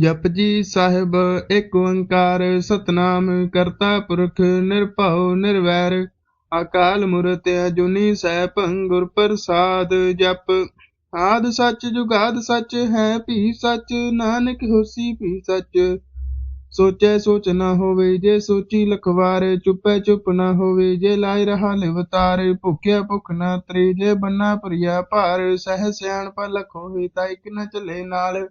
ਜਪਜੀ ਸਾਹਿਬ ਏਕ ਓੰਕਾਰ, ਸਤਨਾਮ ਕਰਤਾ ਪੁਰਖ, ਨਿਰਭਉ, ਨਿਰਵੈਰ। ਅਕਾਲ ਮੂਰਤ ਅਜੂਨੀ ਸੈਭੰ ਗੁਰ ਪ੍ਰਸਾਦ ਜਪ। ਆਦ ਸੱਚ, ਜੁਗਾਦ ਸੱਚ ਹੈ, ਭੀ ਸੱਚ, ਨਾਨਕ ਹੋਸੀ, ਭੀ ਸੱਚ। ਸੋਚੈ ਸੋਚ ਨਾ ਹੋਵੇ, ਜੇ ਸੋਚੀ ਲਖਵਾਰ, ਚੁੱਪੈ ਚੁੱਪ ਨਾ ਹੋਵੇ, ਜੇ ਲਾਇ ਰਹਾ ਲਿਵਤਾਰ, ਭੁਖਿਆ ਭੁਖ ਨਾ ਤਰੇ, ਜੇ ਬੰਨਾ ਭਰੀਆ ਭਾਰ, ਸਹਿ ਸਿਆਣਪ ਲਖ ਹੋਵੇ, ਤਾਂ ਇਕ ਨਾ ਚਲੇ ਨਾਲ।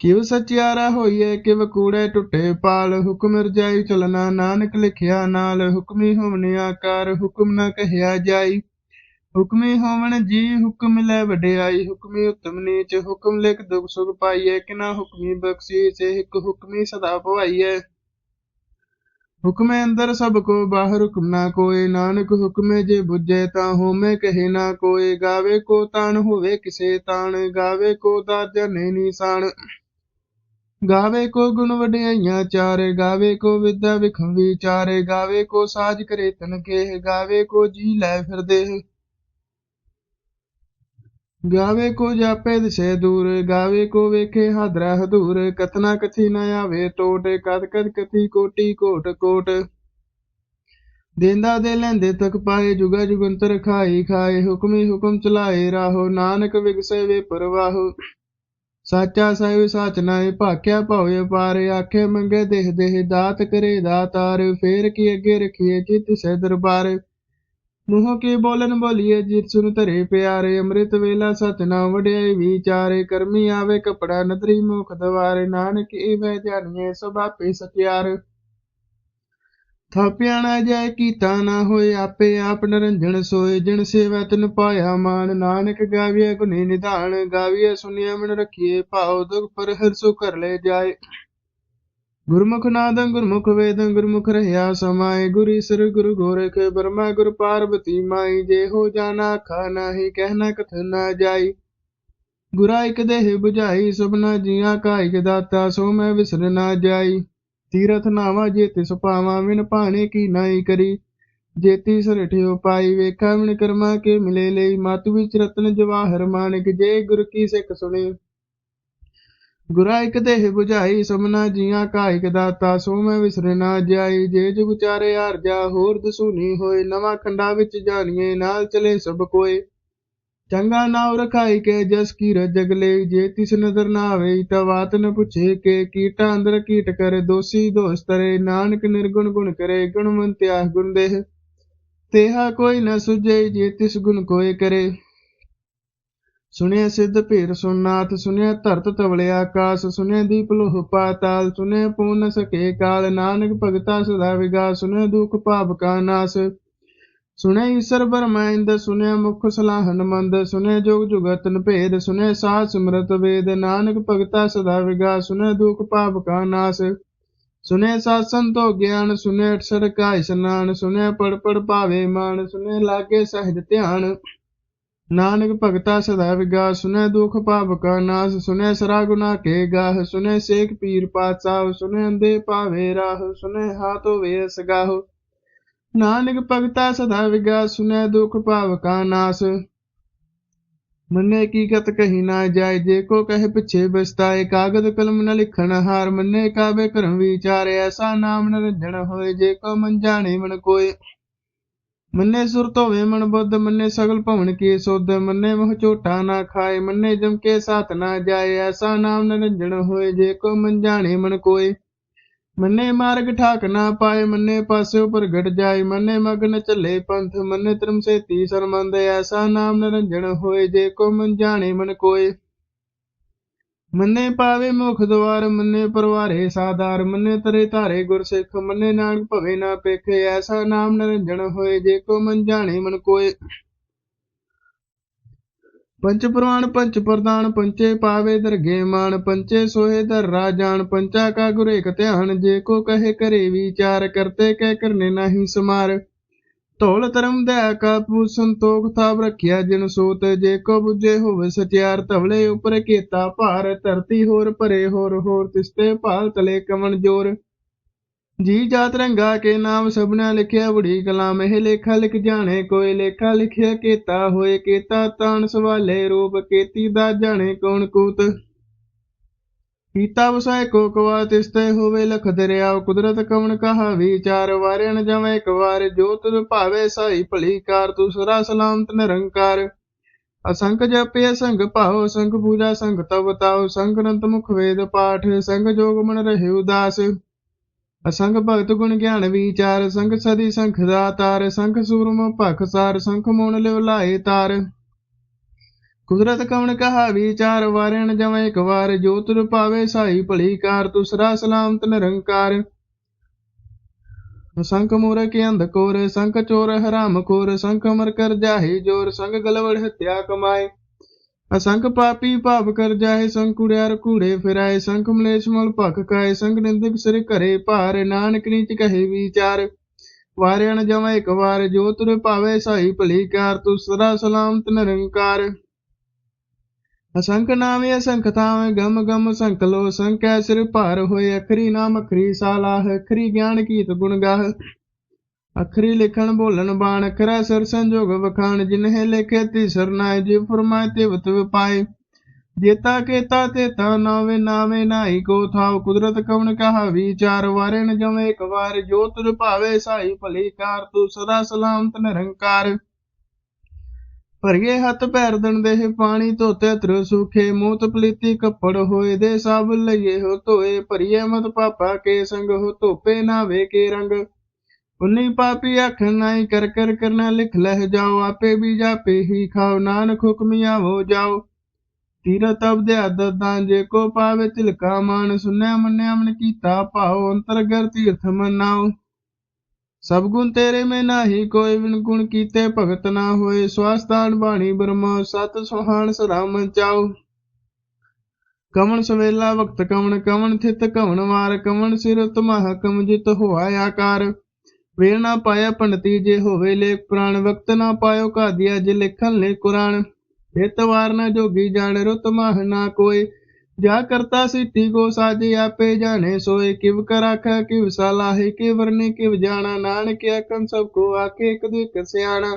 ਕਿਉ ਸਚਿਆਰਾ ਹੋਈਏ ਕਿ ਕੂੜੇ ਟੁੱਟੇ ਪਾਲ, ਹੁਕਮ ਰਜਾਈ ਚਲਨਾ ਨਾਨਕ ਲਿਖਿਆ ਨਾਲ, ਹੁਕਮੀ ਹੋਵਨ ਆਕਾਰ, ਹੁਕਮ ਨਾ ਕਹਿਆ ਜਾਈ। ਹੁਕਮੀ ਹੋਵਨ ਜੀ ਹੁਕਮ ਲੈ ਵਡਿਆਈ, ਹੁਕਮੀ ਉਤਮ ਨੀਚ, ਹੁਕਮ ਲਿਖ ਦੁਖ ਸੁਖ ਪਾਈਐ, ਕਿਨਾ ਹੁਕਮੀ ਬਖਸ਼ੀ ਸੇ ਇੱਕ ਹੁਕਮੀ ਸਦਾ ਭਵਾਈਐ। ਹੁਕਮੇ ਅੰਦਰ ਸਭ ਕੋ ਬਾਹਰ ਹੁਕਮ ਨਾ ਕੋਏ, ਨਾਨਕ ਹੁਕਮੇ ਜੇ ਬੁੱਝੇ ਤਾਂ ਹੋਮੇ ਕਹੇ ਨਾ ਕੋਏ, ਗਾਵੇ ਕੋ ਤਾਣ ਹੋਵੇ ਕਿਸੇ ਤਾਣ, ਗਾਵੇ ਕੋ ਦਾਜਾ ਨਹੀਂ ਨੀਸਾਨ। ਗਾਵੇ ਕੋ ਗੁਣ ਵਡਿਆਈਆਂ ਚਾਰੇ, ਗਾਵੇ ਕੋ ਵਿਦਿਆ ਵਿਖਮ ਵਿਚਾਰੇ, ਗਾਵੇ ਕੋ ਸਾਜ ਕਰੇ ਤਨ ਕੇ ਗਾਵੇ ਕੋ ਜੀ ਲੈ ਫਿਰਦੇ। ਗਾਵੇ ਕੋ ਜਾਪੇ ਦਿਸੇ ਦੂਰ, ਗਾਵੇ ਕੋ ਵੇਖੇ ਹਾਦਰਾ ਹਦੂਰ ਕਤਨਾ ਕਥੀ ਨ ਆਵੇ ਟੋਟ, ਕਦ ਕਦ ਕਥੀ ਕੋਟੀ ਕੋਟ ਕੋਟ। ਦੇਂਦਾ ਦੇ ਲੈਂਦੇ ਤਕ ਪਾਏ, ਜੁਗਾ ਜੁਗੰਤਰ ਖਾਈ, ਖਾਏ, ਹੁਕਮੀ ਹੁਕਮ ਚਲਾਏ, ਰਾਹੋ, ਨਾਨਕ ਵਿਗਸੇ ਵੇ ਪਰਵਾਹੋ। ਸਾਚਾ ਸਾਹਿਬ ਸਾਚ ਨਾਏ ਭਾਖਿਆ ਭਾਵੇ ਪਾਰ, ਆਖੇ ਮੰਗੇ ਦੇਹ ਦੇਹ ਦਾਤ ਕਰੇ ਦਾਤਾਰ, ਫੇਰ ਕੀ ਅੱਗੇ ਰਖੀਏ ਜਿਤ ਸੇ ਦਰਬਾਰ। ਮੂੰਹ ਕੇ ਬੋਲਨ ਬੋਲੀਏ ਜਿਤ ਸੁਨ ਧਰੇ ਪਿਆਰੇ, ਅੰਮ੍ਰਿਤ ਵੇਲਾ ਸਤਨਾਮ ਵਡਿਆਈ ਵਿਚਾਰੇ, ਕਰਮੀ ਆਵੇ ਕਪੜਾ ਨਦਰੀ ਮੁਖ ਦਵਾਰੇ, ਨਾਨਕ ਏਵੇਂ ਜਾਣੀਏ ਸਭ ਆਪੇ ਸਤਿਆਰ। ਥਾਪਿਆ ਨਾ ਜਾਏ, ਕੀਤਾ ਨਾ ਹੋਏ, ਆਪੇ ਆਪ ਨਰੰਜਣ ਸੋਏ। ਜਿਨ ਸੇਵਾ ਤਨ ਪਾਇਆ ਮਾਨ, ਨਾਨਕ ਗਾਵੀਏ ਗੁਨੀ ਨਿਧਾਨ। ਗਾਵੀਏ ਸੁਨਿਆ ਮਨ ਰਖੀਏ, ਭਾਉ ਦੁਖ ਪਰ ਹਰ ਕਰ ਲੈ ਜਾਏ। ਗੁਰਮੁਖ ਨਾਦੰ, ਗੁਰਮੁਖ ਵੇਦੰ, ਗੁਰਮੁਖ ਰਹਾ ਸਮਾਏ। ਗੁਰ ਈਸਰ ਗੁਰੂ ਗੋਰਖ, ਬਰਮਾ ਗੁਰ ਪਾਰਬਤੀ ਮਾਈ। ਜੇ ਹੋ ਜਾਣਾ ਖਾ ਨਾਹੀ ਕਹਿਣਾ ਕਥ ਨਾ ਜਾਈ। ਗੁਰਾ ਇਕ ਦੇਹ 부ਝਾਈ ਸਭਨਾ ਜੀਆਂ ਕਾ ਇਕ ਦਾਤਾ, ਸੋ ਮੈਂ ਵਿਸਰ ਨਾ ਜਾਈ। ਤੀਰਥ ਨਾਵਾ ਜੇ ਤਿਸ ਵਿਨ ਭਾਣੇ ਕੀ ਨਾਈ ਕਰੀ। ਜੇਤੀ ਸਰਠਿਓ ਪਾਈ ਵੇਖਾ ਵਿਣ ਕਰਮਾ ਕੇ ਮਿਲੇ ਲਈ। ਮਤ ਵਿੱਚ ਰਤਨ ਜਵਾਹਰ ਮਾਨਕ ਜੇ ਗੁਰ ਕੀ ਸਿੱਖ ਸੁਣੀ। ਗੁਰਾ ਇਕ ਦੇਹ 부ਝਾਈ ਸਮਨਾ ਜੀਆਂ ਕਾ ਇਕ ਦਾਤਾ। ਸੋ ਮੈਂ ਵਿਸਰ ਨਾ ਜਾਈ, ਜੇ ਜੁਗ ਚਾਰੇ ਆਰਜਾ ਹੋਰ ਦਸੂਨੀ ਹੋਏ। ਨਵਾਂ ਖੰਡਾ ਵਿੱਚ ਜਾਣੀਏ, ਨਾਲ ਚਲੇ ਸਭ ਕੋਏ। ਚੰਗਾ ਨਾਉ ਰਖਾਈ ਕੇ ਜਸ ਕੀ ਰਜਗ ਲੈ ਜੇ ਤਿਸ ਨਦਰ ਨਾ ਆਵੇ ਤਾਂ ਬਾਤ ਨ ਪੁੱਛੇ ਕੇ, ਕੀਟਾ ਅੰਦਰ ਕੀਟ ਕਰੇ, ਦੋਸੀ ਦੋਸਤਰੇ ਨਾਨਕ ਨਿਰਗੁਣ ਗੁਣ ਕਰੇ ਗੁਣਵੰਤਿਆ ਗੁਣ ਦੇਹ ਤੇਹਾ ਕੋਈ ਨ ਸੁਝੇ, ਜੇ ਤਿਸ ਗੁਣ ਕੋਏ ਕਰੇ। ਸੁਣਿਆ ਸਿੱਧ ਭੀਰ ਸੁਨਾਥ ਸੁਣਿਆ ਧਰਤ ਤਵਲੇ ਆਕਾਸ, ਸੁਣਿਆ ਦੀਪ ਲੋਹ ਪਾਤਾਲ, ਸੁਣਿਆ ਪੂਨ ਸਕੇ ਕਾਲ, ਨਾਨਕ ਭਗਤਾ ਸਦਾ ਵਿਗਾਸ, ਸੁਣਿਆ ਦੁਖ ਪਾਪ ਕਾ ਨਾਸ। ਸੁਣਿਆ ਈਸ਼ਰ ਬਰਮਾਇੰਦ ਸੁਣਿਆ ਮੁਖ ਸਲਾਹਨ ਮੰਦ ਸੁਣਿਆ ਜੋਗ ਜੁਗਤਨ ਭੇਦ ਸੁਣਿਆ ਸਾਧ ਸਿਮਰਤ ਵੇਦ, ਨਾਨਕ ਭਗਤਾ ਸਦਾ ਵਿਗਾਸ ਸੁਣਿਆ ਦੁਖ ਪਾਪ ਕਾ ਨਾਸ ਸੁਣਿਆ ਸਾਧ ਸੰਤੋ ਗਿਆਨ ਸੁਣਿਆ ਅਠਸਰ ਕਾ ਇਸਨਾਨ ਸੁਣਿਆ ਪੜ ਪੜ ਭਾਵੇ ਮਾਨ ਸੁਨੇ ਲਾਗੇ ਸਹਿਜ ਧਿਆਨ, ਨਾਨਕ ਭਗਤਾ ਸਦਾ ਵਿਗਾਸ ਸੁਨੈ ਦੁਖ ਪਾਪ ਕਾ ਨਾਸ ਸੁਨੈ ਸਰਾ ਗੁਨਾ ਕੇ ਗਾਹ ਸੁਨੇ ਸੇਖ ਪੀਰ ਪਾਤਸ਼ਾਹ ਸੁਨੇ ਅੰਦੇ ਪਾਵੇ ਰਾਹ ਸੁਨੈ ਹਾਥੋ ਵੇਸ ਗਾਹ ਨਾਨਕ ਭਗਤਾ ਸਦਾ ਵਿਗਾ, ਸੁਨੈ ਦੁਖ ਪਾਪ ਕਾ ਨਾਸ। ਮੰਨੇ ਕੀ ਕਤ ਕਹੀ ਨਾ ਜਾਏ, ਜੇ ਕੋ ਕਹੇ ਪਿਛੇ ਬਸਤਾਏ, ਕਾਗਦ ਕਲਮ ਨ ਲਿਖਣ ਹਾਰ, ਮੰਨੇ ਕਾਵੇ ਕਰਮ ਵਿਚਾਰ, ਐਸਾ ਨਾਮ ਨਿਰੰਜਣ ਹੋਏ, ਜੇ ਕੋ ਮਨ ਜਾਣੇ ਮਨ ਕੋਏ। ਮੰਨੇ ਸੁਰਤ ਹੋਵੇ ਮਨ ਬੁੱਧ, ਮੰਨੇ ਸਗਲ ਭਵਨ ਕੀ ਸੁਧ, ਮੰਨੇ ਮੋਹ ਝੋਟਾ ਨਾ ਖਾਏ, ਮੰਨੇ ਜਮ ਕੇ ਸਾਥ ਨਾ ਜਾਏ, ਐਸਾ ਨਾਮ ਨਿਰੰਜਣ ਹੋਏ, ਜੇ ਕੋ ਮਨ ਜਾਣੇ ਮਨ ਕੋਏ। ਮੰਨੇ ਮਾਰਗ ਠਾਕ ਨਾ ਪਾਏ, ਮੰਨੇ ਪਾਸਿਓ ਪ੍ਰਗਟ ਜਾਏ, ਮੰਨੇ ਮਗਨ ਚੱਲੇ ਪੰਥ, ਮੰਨੇ ਧਰਮ ਸੇਤੀ ਸਰਮੰਦ ਐਸਾ ਨਾਮ ਨਿਰੰਜਨ ਹੋਏ, ਜੇ ਕੋ ਮਨ ਜਾਣੇ ਮਨ ਕੋਏ। ਮੰਨੇ ਪਾਵੇ ਮੁਖ ਦਵਾਰ, ਮੰਨੇ ਪਰਵਾਰੇ ਸਾਦਾਰ ਮੰਨੇ ਤਰੇ ਧਾਰੇ ਗੁਰਸਿੱਖ, ਮੰਨੇ ਨਾਨਕ ਭਵੇ ਨਾ ਪੇਖੇ, ਐਸਾ ਨਾਮ ਨਿਰੰਜਨ ਹੋਏ, ਜੇ ਕੋ ਮਨ ਜਾਣੇ ਮਨ ਕੋਏ। ਪੰਚ ਪ੍ਰਵਾਨ, ਪੰਚ ਪ੍ਰਦਾਨ, ਪੰਚੇ ਪਾਵੇ ਦਰਗੇ ਮਾਨ, ਪੰਚੇ ਸੋਹੇ ਦਰ ਰਾਜਾਨ, ਪੰਚਾ ਕਾ ਗੁਰ ਧਿਆਨ, ਜੇ ਕੋ ਕਹੇ ਕਰੇ ਵਿਚਾਰ, ਕਰਤੇ ਕਹਿ ਕਰਨੇ ਨਹੀਂ ਸਮਾਰ। ਢੋਲ ਧਰਮ ਦਇਆ ਕਾਪੂ ਸੰਤੋਖ ਥਾਪ ਰੱਖਿਆ ਜਿਨ ਸੋਤ, ਜੇ ਕੋ ਬੁਝੇ ਹੋਵੇ ਸਚਿਆਰ, ਧਵਲੇ ਉਪਰ ਕੀਤਾ ਭਾਰ, ਧਰਤੀ ਹੋਰ ਭਰੇ ਹੋਰ ਹੋਰ ਤਿਸਤੇ ਭਾਲ ਤਲੇ ਕਵਣ ਜੋਰ। ਜੀ ਜਾਤ ਰੰਗਾ ਕੇ ਨਾਮ ਸਭਨਾ ਲਿਖਿਆ, ਬੁੜੀ ਕਲਾਮ ਇਹ ਲੇਖਾ ਲਿਖ ਜਾਣੇ, ਕੋਈ ਲੇਖਾ ਲਿਖਿਆ ਕੀਤਾ ਹੋਏ ਕੀਤਾ, ਤਾਣ ਸਵਾਲੇ ਰੂਪ ਕੀਤੀ ਦਾ ਜਾਣੇ ਕੌਣ ਕੂਤ। ਕੀਤਾ ਵਸਾਇ ਕੋ ਕਵਾ ਤਿਸਤੇ ਹੋਵੇ ਲਖ ਦਰਿਆਵ ਕੁਦਰਤ ਕਵਣ ਕਹਾ ਵਿਚਾਰ ਵਾਰਿਆ ਨ ਜਮੈ ਇੱਕ ਵਾਰ, ਜੋ ਤੁਧ ਭਾਵੇ ਸਾਈ ਭਲੀ ਕਾਰ ਤੂੰ ਸਦਾ ਸਲਾਮਤ ਨਿਰੰਕਾਰ। ਅਸੰਗ ਜਪਿ ਸੰਗ ਭਾਉ ਸੰਗ ਪੂਜਾ ਸੰਗ ਤਵ ਤਾਉ, ਸੰਗ ਅਨੰਤ ਮੁਖ ਵੇਦ ਪਾਠ ਸੰਖ ਜੋਗ ਮਨ ਰਹੇ ਉਦਾਸ। ਅਸੰਖ ਭਗਤ ਗੁਣ ਗਿਆਨ ਵਿਚਾਰ ਸੰਖ ਸਦੀ ਸੰਖ ਦਾਤਾਰ ਸੰਖ ਸੂਰਮ ਭਖ ਸਾਰ, ਸੰਖ ਮੋਨ ਲਿਵ ਲਾਏ ਤਾਰ। ਕੁਦਰਤ ਕਵਣ ਕਹਾ ਵਿਚਾਰ, ਵਾਰਿਣ ਜਮ ਇੱਕ ਵਾਰ, ਜੋ ਤੁਰ ਸਾਈ ਭਲੀ ਕਾਰ ਤੂੰ ਸਲਾਮਤ ਨਿਰੰਕਾਰ। ਸੰਖ ਮੂਰਖ ਅੰਧ ਕੋਰ, ਸੰਖ ਚੋਰ ਹਰਾਮ ਖੋਰ, ਸੰਖ ਅਮਰ ਕਰ ਜਾਹੀ ਜੋਰ, ਸੰਗ ਗਲਵੜ ਹਤਿਆ ਕਮਾਏ। ਅਸੰਖ ਪਾਪੀ ਭਾਵ ਕਰ ਜਾਏ, ਸੰਖ ਕੁੜਿਆਰ ਕੂੜੇ ਫਿਰਾਏ, ਸੰਖ ਮਲੇਸ਼ ਮਲ ਭਖ ਕਾਏ ਸੰਖ ਨਿੰਦਕ ਸਿਰ ਘਰੇ ਭਾਰ, ਨਾਨਕ ਨੀਚ ਕਹੇ ਵਿਚਾਰ। ਵਾਰਿਆ ਨ ਜਮੈ ਇੱਕ ਵਾਰ, ਜੋ ਤੁਰ ਭਾਵੇ ਸਾਈ ਭਲੀ ਕਾਰ ਤੂੰ ਸਦਾ ਸਲਾਮਤ ਨਿਰੰਕਾਰ। ਅਸੰਖ ਨਾਮੇ ਅਸੰਖ ਥਾਵੇਂ, ਗਮ ਗਮ ਸੰਖ ਲੋ, ਸੰਖੈ ਸਿਰ ਭਾਰ ਹੋਏ, ਅਖਰੀ ਨਾਮ ਅਖਰੀ ਸਾਲਾਹ, ਅਖਰੀ ਗਿਆਨ ਕੀਤ ਗੁਣ ਗਾਹ। ਅਖਰੀ ਲਿਖਣ ਬੋਲਣ ਬਾਣ ਅਖਰਾ ਸਿਰ ਸੰਜੋਗ ਵਖਾਣ, ਜਿਨਹਿ ਲਿਖੇ ਤੀ ਸਰਨਾਏ ਜੇ ਫਰਮਾਏ ਤੇ ਵਤਵ ਪਾਏ। ਜੇਤਾ ਕੇਤਾ ਤੇ ਤਾ ਨਾਵੇ ਨਾਵੇਂ ਨਾਹੀ, ਕੋ ਥਾਵ ਕੁਦਰਤ ਕਵਣ ਕਹਾ ਵਿਚਾਰ ਵਾਰੇ ਜਮੇ ਇੱਕ ਵਾਰ, ਜੋ ਤੁਰ ਭਾਵੇ ਸਾਈ ਭਲੀ ਕਾਰ, ਤੂੰ ਸਦਾ ਸਲਾਮਤ ਨਿਰੰਕਾਰ। ਭਰੀਏ ਹੱਥ ਪੈਰ ਦਣ ਦੇਹ ਪਾਣੀ, ਧੋਤੇ ਤਰ ਸੁਖੇ ਮੂਤ ਪਲੀਤੀ ਕੱਪੜ ਹੋਏ ਦੇ ਸਭ ਲਈਏ ਹੋ ਧੋਏ। ਭਰੀਏ ਮਤ ਪਾਪਾ ਕੇ ਸੰਗ ਹੋ ਧੋਪੇ ਨਾਵੇ ਕੇ ਰੰਗ। ਉਨੀ ਪਾਪੀ ਅੱਖ ਨਾਈ ਕਰ ਕਰ ਕਰਨਾ ਲਿਖ ਲਹਿ ਜਾਓ, ਆਪੇ ਵੀ ਜਾਪੇ ਹੀ ਖਾਓ, ਨਾਨਕ ਹੁਕਮੀਆਂ ਹੋ ਜਾਓ। ਤੀਰਤ ਅਬਦੇ ਅਦਦਾਂ ਜੇ ਕੋ ਪਾਵੇ ਤਿਲਕਾ ਮਾਨ ਸੁਨਿਆ ਮੰਨਿਆ ਮਨ ਕੀਤਾ ਭਾਉ, ਅੰਤਰਗਰ ਤੀਰਥ ਮਨਾਓ। ਸਭ ਗੁਣ ਤੇਰੇ ਮੈਂ ਨਾਹੀ, ਕੋਈ ਬਿਨ ਗੁਣ ਕੀਤੇ ਭਗਤ ਨਾ ਹੋਏ। ਸਵਾਸਤਾਨ ਬਾਣੀ ਬਰਮਾ ਸਤ ਸੁਹਾਣ ਸਰਾਮ ਚਾਉ ਕਵਣ ਸਵੇਲਾ ਵਕਤ ਕਵਣ ਕਵਣ ਥਿਤ ਕਵਣ ਵਾਰ ਕਵਣ ਸਿਰ ਤੁਮਹ ਕਮ ਜਿਤ ਹੋਆ ਆਕਾਰ। ਵੇਲ ਨਾ ਪਾਇਆ ਪੰਡਤੀ ਜੇ ਹੋਵੇ ਲੇਖ ਪੁਰਾਣ, ਵਕਤ ਨਾ ਪਾਇਓ ਕਾਦੀਆ ਜੇ ਲਿਖਣ ਲੈ ਕੁਰਾਨ। ਹਿਤਵਾਰ ਨਾ ਜੋਗੀ ਜਾਣ, ਰੁਤ ਮਹ ਨਾ ਕੋਈ। ਜਾ ਕਰਤਾ ਸਿੱਟੀ ਕੋ ਸਾਜੇ, ਆਪੇ ਜਾਣੇ ਸੋਏ। ਕਿਵ ਕਰ ਕਿਵ ਸਲਾਹੇ ਕਿ ਵਰਨੇ ਕਿਵ ਜਾਣਾ। ਨਾਨਕ ਆਖਣ, ਸਭ ਕੋ ਆਖੇ, ਇੱਕ ਦੂ ਇੱਕ ਸਿਆਣਾ।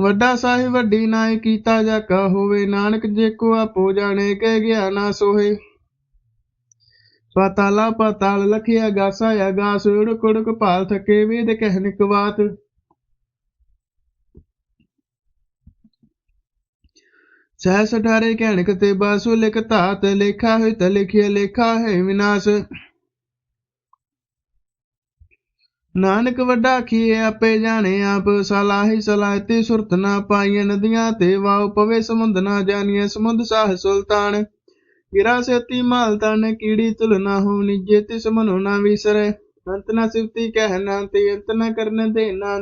ਵੱਡਾ ਸਾਹਿਬ ਵੱਡੀ ਨਾਏ, ਕੀਤਾ ਜਾ ਕਾ ਹੋਵੇ। ਨਾਨਕ ਜੇ ਕੋ ਆਪੋ ਜਾਣੇ, ਕਹਿ ਗਿਆ ਨਾ ਸੋਹੇ। ਪਾਤਾਲਾ ਪਾਤਾਲ ਲਖਿਆ ਗਾਸਾ ਆਗਾਸ ਉੜਕ ਉੜਕ ਭਾਲ ਥਕੇ ਵੇਦ ਕਹਿਨਿਕ ਬਾਤ ਸਹਿਸ ਅਠਾਰੇ ਕਹਿਣਕ ਤੇ ਬਾਸੂ, ਲਿਖ ਧਾਤ ਲੇਖਾ ਹੋਇ ਤ ਲਿਖਿਆ ਲੇਖਾ ਹੈ ਵਿਨਾਸ਼। ਨਾਨਕ ਵੱਡਾ ਖੀਏ ਆਪੇ ਜਾਣੇ ਆਪ ਸਲਾਹੀ ਸਲਾਹਤੀ ਸੁਰਤ ਨਾ ਪਾਈਆਂ ਨਦੀਆਂ ਤੇ ਵਾਉ ਪਵੇ ਸਮੁੰਦ ਨਾ ਜਾਣੀਏ ਸਮੁੰਦ ਸਾਹ ਸੁਲਤਾਨ। ਗਿਰਾ ਸੇਤੀ ਮਾਲ ਤਨ ਕੀੜੀ ਤੁਲ ਨਾ ਹੋ ਨਿਜੇ ਤਿਸ ਅੰਤ ਨਾ ਸਿਫਤੀ ਕਹਿ ਤੇ ਅੰਤ ਨਾ ਕਰਨ ਦੇ ਨਾ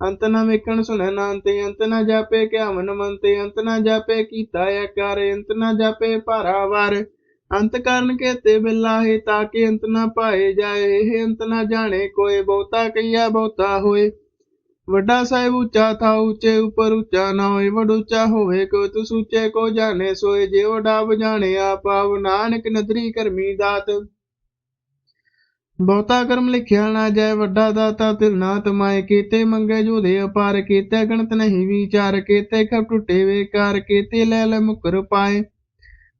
ਅੰਤ ਨਾ ਵੇਖਣ ਸੁਣੈ ਨਾ ਅੰਤ ਨਾ ਜਾਪੇ ਕਿਆ ਮਨ ਮੰਤੇ। ਅੰਤ ਨਾ ਜਾਪੇ ਕੀਤਾ ਆਕਾਰ, ਅੰਤ ਨਾ ਜਾਪੇ ਭਾਰਾ ਵਾਰ। ਅੰਤ ਕਰਨ ਕੇ ਤੇ ਬਿਲਾਹੇ ਤਾਂ ਕਿ ਅੰਤ ਨਾ ਪਾਏ ਜਾਏ। ਇਹ ਅੰਤ ਨਾ ਜਾਣੇ ਕੋਈ ਬਹੁਤਾ ਕਈਆ ਬਹੁਤਾ ਹੋਏ। ਵੱਡਾ ਸਾਹਿਬ ਉੱਚਾ ਥਾ ਉੱਚੇ ਉਪਰ ਉੱਚਾ ਨਾ ਹੋਏ, ਵਡ ਉੱਚਾ ਹੋਵੇ, ਕੋ ਤੁ ਸੂਚੇ ਕੋ ਜਾਣੇ, ਸੋਏ ਜੇ ਵਡਾ ਬਜਾਣੇ ਆਪ ਨਾਨਕ ਨਦਰੀ ਕਰਮੀ ਦਾਤ। ਬਹੁਤਾ ਕਰਮ ਲਿਖਿਆ ਨਾ ਜਾਏ, ਵੱਡਾ ਦਾਤਾ ਤਿਲ ਨਾ ਤਮਾਏ, ਕੀਤੇ ਮੰਗੇ ਜੋ ਦੇ ਅਪਾਰ, ਕੀਤੇ ਗਣਤ ਨਹੀਂ ਵਿਚਾਰ, ਕੀਤੇ ਖਪ ਟੁੱਟੇ ਵੇਕਾਰ, ਕੀਤੇ ਲੈ ਲੈ ਮੁਕਰ ਪਾਏ।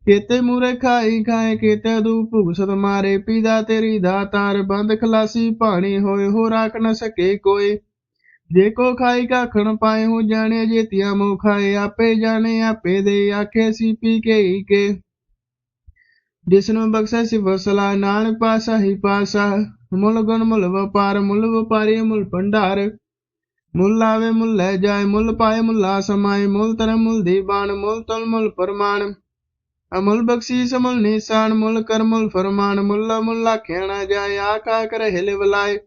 ਕੀਤੇ ਮੂਰੇ ਖਾਈ ਖਾਏ, ਕੀਤੇ ਦੂ ਭੁਗਸਤ ਮਾਰੇ, ਪੀਦਾ ਤੇਰੀ ਦਾਤਾਰ, ਬੰਦ ਖਲਾਸੀ ਪਾਣੀ ਹੋਏ ਹੋ ਰਾਖ ਨਾ ਸਕੇ ਕੋਈ। ਜੇ ਕੋ ਖਾਈ ਕਾਖਣ ਪਾਏ ਹੋ ਜਾਣੇ, ਜੇਤੀਆਂ ਮੋ ਖਾਏ ਆਪੇ ਜਾਣੇ, ਆਪੇ ਦੇ ਆਖੇ ਸੀ ਪੀ ਕੇ ਹੀ ਕੇ। ਜਿਸਨੂੰ ਬਖਸ਼ੈ ਸਿਵ ਸਲਾ ਨਾਨਕ ਪਾਸਾ ਹੀ ਪਾਸਾ ਮੁੱਲ ਗੁਣ ਮੁੱਲ ਵਪਾਰ, ਮੁੱਲ ਵਪਾਰੀ, ਮੁੱਲ ਭੰਡਾਰ। ਮੁੱਲ ਲਾਵੇ, ਮੁੱਲ ਲੈ ਜਾਏ, ਮੁੱਲ ਪਾਏ, ਮੁੱਲਾ ਸਮਾਏ। ਮੁੱਲ ਤਰ ਮੁੱਲ ਦੀ ਬਾਣ, ਮੁੱਲ ਤਲ, ਮੁੱਲ ਪਰਮਾਨ ਅਮੁੱਲ ਬਖਸ਼ੀਸ, ਮੁੱਲ ਨਿਸ਼ਾਨ, ਮੁੱਲ ਕਰ, ਮੁੱਲ ਫਰਮਾਨ। ਮੁੱਲਾ ਮੁੱਲਾ ਖੇਣਾ ਜਾਏ, ਆਕਾ ਕਰ ਹਿਲ ਵਲਾਏ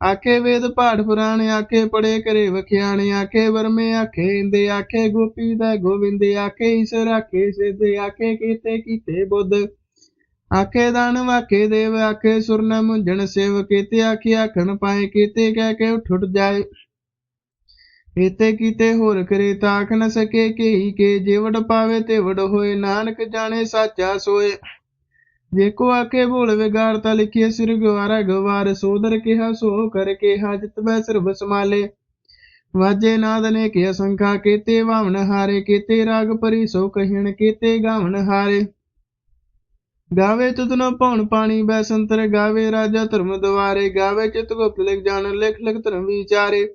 ਆਖੇ ਵੇਦ ਪਾਠ ਪੁਰਾਣ, ਆਖੇ ਪੜੇ ਕਰੇ ਵਖਿਆਣੇ, ਆਖੇ ਵਰਮੇ, ਆਖੇ ਇੰਦੇ, ਆਖੇ ਗੋਪੀ ਦਾ ਗੋਵਿੰਦ, ਆਖੇ ਈਸ਼ਰ, ਆਖੇ ਸਿੱਧ, ਆਖੇ ਕੀਤੇ ਕੀਤੇ ਬੁੱਧ। ਆਖੇ ਦਾਨ ਵਾਖੇ ਦੇਵ, ਆਖੇ ਸੁਰ ਨ ਸੇਵ, ਕੀਤੇ ਆਖੇ ਆਖਣ ਪਾਏ, ਕੀਤੇ ਕਹਿ ਕੇ ਉਠ ਜਾਏ। ਕੀਤੇ ਕੀਤੇ ਹੋਰ ਕਰੇ ਤਾਖ ਨ ਸਕੇ, ਕੇਹੀ ਕੇ ਜੇਵੜ ਪਾਵੇ ਤੇ ਵਡ ਹੋਏ, ਨਾਨਕ ਜਾਣੇ ਸਾਚਾ ਸੋਏ। ਵੇਖੋ ਆਖੇ ਭੂਲ ਵਿਗਾਰਤਾ ਲਿਖਿਆ ਸਿਰ ਗਵਾਰਾ ਗਵਾਰ ਸੋਦਰ ਕਿਹਾ ਸੋ ਕਰ ਕਿਹਾ, ਜਿਤ ਬੈ ਸਰਬ ਸਮਾਲੇ ਵਾਜੇ ਨਾਦ ਨੇ ਕਿ ਅਸੰਖਾ ਕੀਤੇ ਵਾਵਨ ਹਾਰੇ, ਕੀਤੇ ਰਾਗ ਪਰੀ ਸੋ ਕਹਿਣ, ਕੀਤੇ ਗਾਵਨ ਹਾਰੇ। ਗਾਵੇ ਤੁਧਨੋ ਪਉਣ ਪਾਣੀ ਬੈਸੰਤਰ, ਗਾਵੇ ਰਾਜਾ ਧਰਮ ਦੁਆਰੇ, ਗਾਵੇ ਚਿਤ ਗੁਪਤ ਲਿਖ ਜਾਣ, ਲਿਖ ਲਿਖ ਧਰਮ ਵਿਚਾਰੇ।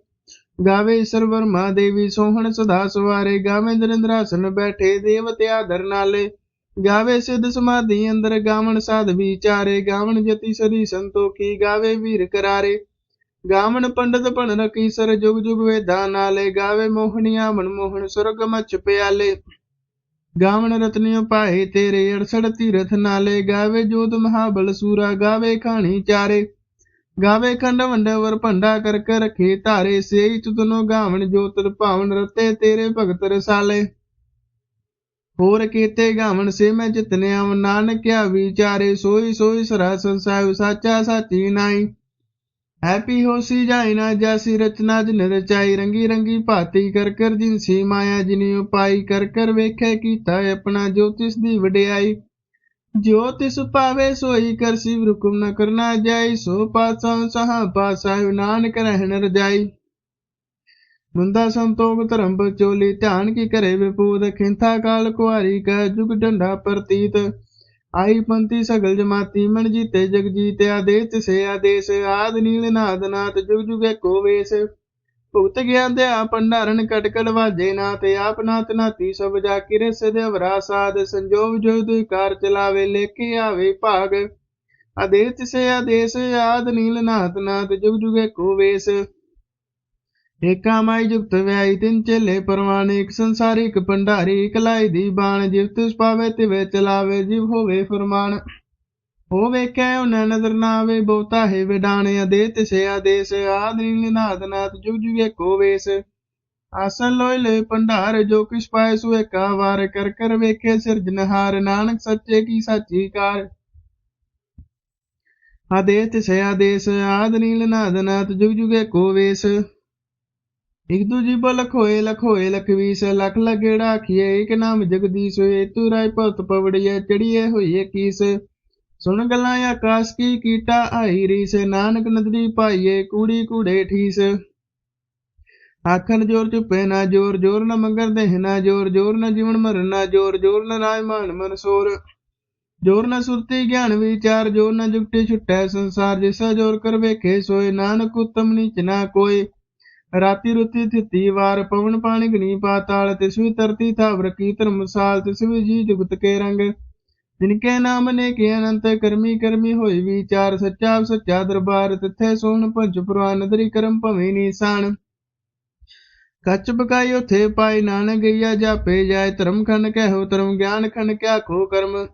ਗਾਵੇ ਸਰਵਰ ਦੇਵੀ ਸੋਹਣ ਸਦਾ ਸਵਾਰੇ, ਗਾਵੇ ਨਰਿੰਦਰਾਸਨ ਬੈਠੇ, ਦੇਵਤੇ ਆਦਰ ਨਾਲੇ। ਗਾਵੇ ਸਿੱਧ ਸਮਾਧੀ ਅੰਦਰ ਗਾਵਣ ਸਾਧ ਵਿਚਾਰੇ, ਗਾਵਣ ਜਤੀ ਸਰੀ ਸੰਤੋਖੀ, ਗਾਵੇ ਵੀਰ ਕਰਾਰੇ। ਗਾਵਣ ਪੰਡਤ ਭਣ ਰਕੀ ਸਰ ਜੁਗ ਜੁਗ ਵੇਦਾਂ ਨਾਲੇ, ਗਾਵੇ ਮੋਹਣੀਆਂ ਮਨਮੋਹਣ ਸੁਰਗ ਮਚ ਪਿਆਲੇ। ਗਾਵਣ ਰਤਨਿਓ ਪਾਏ ਤੇਰੇ 68 ਤੀਰਥ ਨਾਲੇ, ਗਾਵੇ ਜੋਤ ਮਹਾਬਲ ਸੂਰਾ, ਗਾਵੇ ਖਾਣੀ ਚਾਰੇ। ਗਾਵੇ ਖੰਡ ਵੰਡਵਰ ਭੰਡਾ ਕਰ ਕਰ ਰਖੇ ਧਾਰੇ, ਸੇਈ ਤੁਤਨੋ ਗਾਵਣ ਜੋਤਰ ਭਾਵਨ ਰਤੇ ਤੇਰੇ ਭਗਤ ਰਸਾਲੇ। ਹੋਰ ਕੀਤੇ ਗਾਵਣ ਸੇ ਮੈਂ ਜਿਤਨਿਆ ਨਾਨਕਿਆ ਵਿਚਾਰੇ, ਸੋਈ ਸੋਈ ਸਰਾ ਸੰਸਾਰ ਸਾਚਾ ਸਾਚੀ ਨਾਈ। ਹੈਪੀ ਹੋਸੀ ਜਾਇ ਨਾ ਜਾਸੀ, ਰਚਨਾ ਜਿਨ ਰਚਾਈ, ਰੰਗੀ ਰੰਗੀ ਭਾਤੀ, ਕਰ ਕਰ ਜਿਨਸੀ ਮਾਇਆ, ਜਿਨੀ ਉਪਾਈ, ਕਰ ਕਰ ਵੇਖੇ ਕੀਤਾ ਆਪਣਾ ਜੋਤਿਸ ਦੀ ਵਡਿਆਈ। ਜੋ ਤਿਸ ਪਾਵੇ ਸੋਈ, ਕਰਸੀ ਹੁਕਮ ਨ ਕਰਨਾ ਜਾਈ, ਸੋ ਪਾਸਾ ਸਹਾ ਪਾਸਾ, ਨਾਨਕ ਰਹਿਣ ਰਜਾਈ। ਮੁੰਦਾ ਸੰਤੋਖ ਧਰਮ ਬਚੋਲੀ ਧਿਆਨ ਕੀ ਕਰੇ ਵਿਪੂਤ, ਖਿੰਥਾ ਕਾਲ ਕੁਆਰੀ ਕਾ ਜੁਗ ਡੰਡਾ ਪ੍ਰਤੀਤ। ਆਈ ਪੰਤੀ ਸਗਲ ਜਮਾਤੀ, ਮਨ ਜੀਤੇ ਜਗ ਜੀਤੇ ਆਦੇਸ ਤਿਸੇ ਆਦੇਸ, ਆਦ ਨੀਲ ਨਾਦ ਨਾਥ ਜੁਗ ਜੁਗੇ ਕੋ ਵੇਸ। ਭੁਗਤ ਗਿਆਨ ਦੇ ਆ ਭੰਡਾਰਨ ਕਟਕੜ ਵਾਜੇ ਨਾਥ, ਆਪ ਨਾਥ ਨਾਤੀ ਸਭ ਜਾ ਕਿਰੇ ਸਦੇ ਵਰਾ ਸਾਧ, ਸੰਜੋਗ ਜੋ ਦੁਇ ਕਾਰ ਚਲਾਵੇ ਲੇਕੇ ਆਵੇ ਭਾਗ। ਆਦੇਸ ਤਿਸੇ ਆਦੇਸ, ਆਦ ਨੀਲ ਨਾਥ ਨਾਥ, ਜੁਗ ਜੁਗੇ ਕੋ ਵੇਸ। ਏਕਾ ਮਾਈ ਜੁਗਤ ਵਿਆਈ ਤਿੰਨ ਚੇਲੇ ਪਰਵਾਣੇ ਇੱਕ ਸੰਸਾਰੀ ਇੱਕ ਭੰਡਾਰੀ ਇੱਕ ਲਾਈ ਦੀ ਬਾਣ, ਜਿਵ ਤਿਸ ਪਾਵੇ ਤਿਵੇ ਚਲਾਵੇ, ਜਿਵ ਹੋਵੇ ਫਰਮਾਨ। ਹੋ ਵੇਖੈ ਉਹਨਾਂ ਨਜ਼ਰ ਨਾ ਆਵੇ, ਬਹੁਤਾ ਹੈ ਵਿਡਾਣੇ ਅਦੇ ਤਿਸੇ ਆਦੇਸ, ਆਦਿ ਨਿਨਾਦ ਨਾਥ ਜੁਗ ਜੁਗੇ ਕੋ ਵੇਸ ਆਸਨ ਲੋਇ ਲੈ ਭੰਡਾਰ, ਜੋ ਕਿਛ ਪਾਏ ਸੋ ਏਕਾ ਵਾਰ ਕਰ ਕਰ ਵੇਖੇ ਸਿਰਜਨਹਾਰ ਨਾਨਕ ਸੱਚੇ ਕੀ ਸਾਚੀ ਕਾਰ। ਆਦੇ ਤਿਸੇ ਆਦੇਸ, ਆਦਿ ਨੀਲ ਨਾਦ ਨਾਥ ਜੁਗ ਜੁਗੇ ਕੋ ਵੇਸ ਇਕ ਦੂਜੀ ਬੋ ਲਖੋਏ ਲਖੋਏ, ਲਖਵੀਸ, ਲਖ ਲਗੇੜਾ ਆਖੀਏ, ਇਕ ਨਾਮ ਜਗਦੀਸ਼ ਹੋਏ, ਤੂ ਰਾਏ ਭਗਤ ਪਵੜੀਏ, ਚੜੀਏ ਹੋਈਏ ਕੀਸ। ਸੁਣ ਗੱਲਾਂ ਆਕਾਸ਼ ਕੀ ਕੀਟਾ ਆਈ ਰੀਸ, ਨਾਨਕ ਨਦਰੀ ਪਾਈਏ, ਕੂੜੀ ਕੂੜੇ ਠੀਸ। ਆਖਣ ਜੋਰ ਚੁੱਪੇ ਨਾ ਜੋਰ ਜੋਰ ਨਾ ਮੰਗਰ ਦੇਹ ਨਾ ਜੋਰ ਜੋਰ ਨਾ ਜੀਵਨ ਮਰਨ ਨਾ ਜੋਰ ਜੋਰ ਨਾ ਰਾਜ ਮਾਨ ਮਨਸੂਰ ਜੋਰ ਨਾ ਸੁਰਤੀ ਗਿਆਨ ਵਿਚਾਰ, ਜੋਰ ਨਾ ਜੁਗਤੇ ਛੁਟੈ ਸੰਸਾਰ, ਜਿਸਾ ਜੋਰ ਕਰ ਵੇਖੇ ਸੋਏ, ਨਾਨਕ ਉਤਮ ਨੀਚ ਨਾ ਕੋਈ ਰਾਤੀ ਰੁਤੀ ਥਿਤੀ ਵਾਰ ਪਵਨ ਪਾਣੀ ਗਨੀ ਪਾਤਾਲ ਤਿਸ ਵੀ ਤਰਤੀ ਥਾਵਰ ਕੀ ਧਰਮਸਾਲ ਤਿਸ ਜੀ ਜੁਗਤ ਕੇ ਰੰਗ। ਜਿਨਕੇ ਨਾਮ ਨੇ ਕੇ ਅਨੰਤ, ਕਰਮੀ ਕਰਮੀ ਹੋਈ ਵਿਚਾਰ, ਸੱਚਾ ਸੱਚਾ ਦਰਬਾਰ, ਤਿੱਥੇ ਸੋਹਣ ਭੰਜ ਪੁਰਾਨ, ਨਦਰੀ ਕਰਮ ਭਵੇਂ ਨੀਸਾਨ। ਕੱਚ ਬਕਾਈ ਉਥੇ ਪਾਈ, ਨਾਨਕ ਗਈਆ ਜਾਪੇ ਜਾਏ, ਧਰਮ ਖੰਡ ਕਹਿਓ, ਧਰਮ ਗਿਆਨ ਖੰਡ ਕਿਆ ਖੋ ਕਰਮ।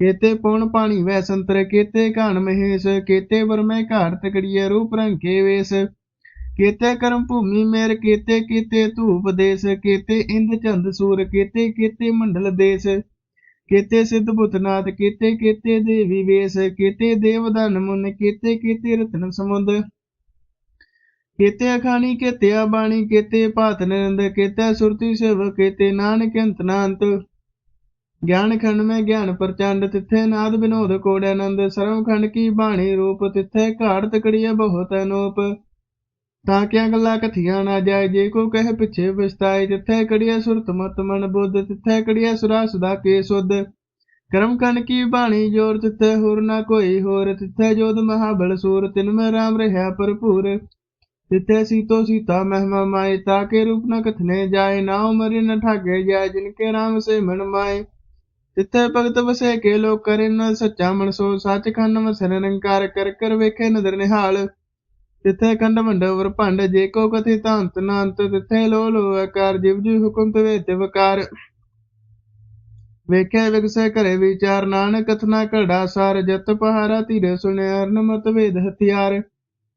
ਕੇਤੇ ਪਉਣ ਪਾਣੀ ਵੈ ਸੰਤਰ, ਕੇਤੇ ਘਾਣ ਮਹੇਸ਼, ਕੇਤੇ ਵਰਮੈ ਘਾਟ ਤਕੜੀਏ, ਰੂਪ ਰੰਗ ਕੇ ਵੇਸ। ਕੇਤੇ ਕਰਮ ਭੂਮੀ ਮੇਰ, ਕੇਤੇ ਕੇਤੇ ਧੂਪ ਦੇਸ, ਕੇਤੇ ਇੰਦ ਚੰਦ ਸੂਰ, ਕੇਤੇ ਕੇਤੇ ਮੰਡਲ ਦੇਸ, ਕੇਤੇ ਸਿੱਧ ਪੁੱਤਨਾਥ ਕੇਤੇ ਕੇਤੇ ਦੇਵੀ ਵੇਸ, ਕੇਤੇ ਦੇਵਦਾਨ ਮੁਨ, ਕੇਤੇ ਕੇਤੇ ਰਤਨ ਸਮੁੰਦ, ਕੇਤੇ ਅਖਾਣੀ, ਕੇਤੇ ਬਾਣੀ ਕੀਤੇ ਭਾਤ ਨਿਰੰਦ, ਕੇਤੇ ਸੁਰਤੀ ਸਿਵ ਕੇਤੇ ਨਾਨਕ ਅੰਤ ਨਾੰਤ, ਗਿਆਨ ਖੰਡ ਮੈਂ ਗਿਆਨ ਪ੍ਰਚੰਡ, ਤਿੱਥੇ ਨਾਦ ਬਿਨੋਦ ਕੋੜ ਆਨੰਦ, ਸਰਵ ਖੰਡ ਕੀ ਬਾਣੀ ਰੂਪ, ਤਿੱਥੇ ਘਾੜ ਤਕੜੀਏ ਬਹੁਤ ਅਨੂਪ ਤਾਂ ਕਿਆ ਗੱਲਾਂ ਕਥੀਆਂ ਨਾ ਜਾਏ, ਜੇ ਕੋ ਕਹੇ ਪਿੱਛੇ ਪਛਤਾਏ, ਜਿੱਥੇ ਕੜੀਏ ਸੁਰਤ ਮਤ ਮਨ ਬੁੱਧ, ਤਿੱਥੇ ਕੜੀਏ ਸੁਰਾ ਸਦਾ ਕੇ ਸੁਧ। ਕਰਮ ਕਨ ਕੀ ਬਾਣੀ ਜੋਰ, ਤਿੱਥੇ ਹੋਰ ਨਾ ਕੋਈ ਹੋਰ, ਤਿੱਥੇ ਜੋਦ ਮਹਾਬਲ ਸੂਰ, ਤਿਨ ਮੈਂ ਰਾਮ ਰਹਾ ਭਰਪੂਰ। ਤਿੱਥੇ ਸੀਤੋ ਸੀਤਾ ਮਹਿਮਾ ਮਾਏ ਤਾਕੇ ਰੂਪ ਨ ਕਥਨੇ ਜਾਏ ਨਾ ਉਮਰ ਨ ਠਾਗੇ ਜਾਏ, ਜਿਨ ਕੇ ਰਾਮ ਸੇ ਮਨ ਮਾਏ। ਤਿੱਥੇ ਭਗਤ ਵਸੇ ਕੇ ਲੋਕ ਕਰੇ ਨ ਸੱਚਾ ਮਨ ਸੋ ਸੱਚ ਖੰਡ ਵਸਨ ਨਿਰੰਕਾਰ, ਕਰ ਕਰ ਵੇਖੇ ਨਦਰ ਨਿਹਾਲ। ਤਿੱਥੇ ਖੰਡ ਮੰਡਵਰ ਭੰਡ, ਜੇ ਕੋ ਕਥਿ ਤਾਂਤ ਨਾਂਤ, ਤਿੱਥੇ ਲੋ ਲੋ ਆਕਾਰ, ਜਿਵ ਜੀ ਹੁਕਮ ਤਵੇ ਤੇ ਵਕਾਰ। ਵਿਗਸੇ ਘਰੇ ਵਿਚਾਰ, ਨਾਨਕ ਕਥਨਾ ਘੜਾ ਸਾਰ, ਜਤ ਪਹਾਰਾ ਧੀਰੇ ਸੁਣਿਆ, ਅਰਨਮਤ ਵੇਦ ਹਥਿਆਰ।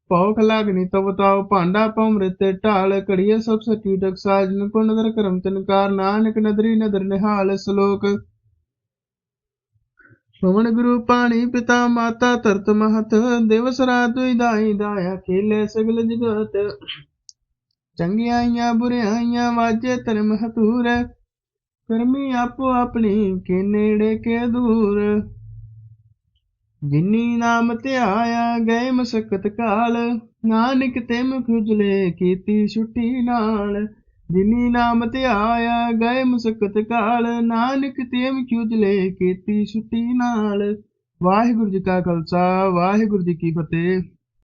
ਭੌਖ ਲਾਗਨੀ ਤਵ ਤਾਉ, ਭਾਂਡਾ ਪਉ ਢਾਲ ਘੜੀਏ ਸਭ ਸਚੀ ਟਕਸਾਜ ਨਿਕੁ ਨਦਰ ਕਰਮ ਤਨਕਾਰ ਨਾਨਕ ਨਦਰੀ ਨਦਰ ਨਿਹਾਲ ਸ਼ਲੋਕ। ਪਵਨ ਗੁਰੂ ਪਾਣੀ ਪਿਤਾ ਮਾਤਾ ਧਰਤ ਮਹਤ ਦਿਵਸ ਰਾਤ ਦੁਇ ਦਾਇਆ ਖੇਲੇ ਸਗਲ ਜਗਤ। ਚੰਗੀਆਂ ਬੁਰਿਆਈਆਂ ਵਾਜੇ ਧਰਮ ਹਤੂਰ ਕਰਮੀ ਆਪੋ ਆਪਣੀ, ਕੇ ਨੇੜੇ ਕੇ ਦੂਰ। ਜਿਨੀ ਨਾਮ ਧਿਆਇਆ, ਗਏ ਮਸਕਤ ਕਾਲ। ਨਾਨਕ ਤੇ ਮੁਖ ਉਜਲੇ, ਕੀਤੀ ਛੁੱਟੀ ਨਾਲ। ਜਿਨੀ ਨਾਮ ਧਿਆਇਆ ਗਏ ਮੁਸਕਤ ਕਾਲ, ਨਾਨਕ ਤੇਮ ਚੂਜਲੇ ਕੀਤੀ ਛੁੱਟੀ ਨਾਲ। ਵਾਹਿਗੁਰੂ ਜੀ ਕਾ ਖਾਲਸਾ, ਵਾਹਿਗੁਰੂ ਜੀ ਕੀ ਫਤਿਹ।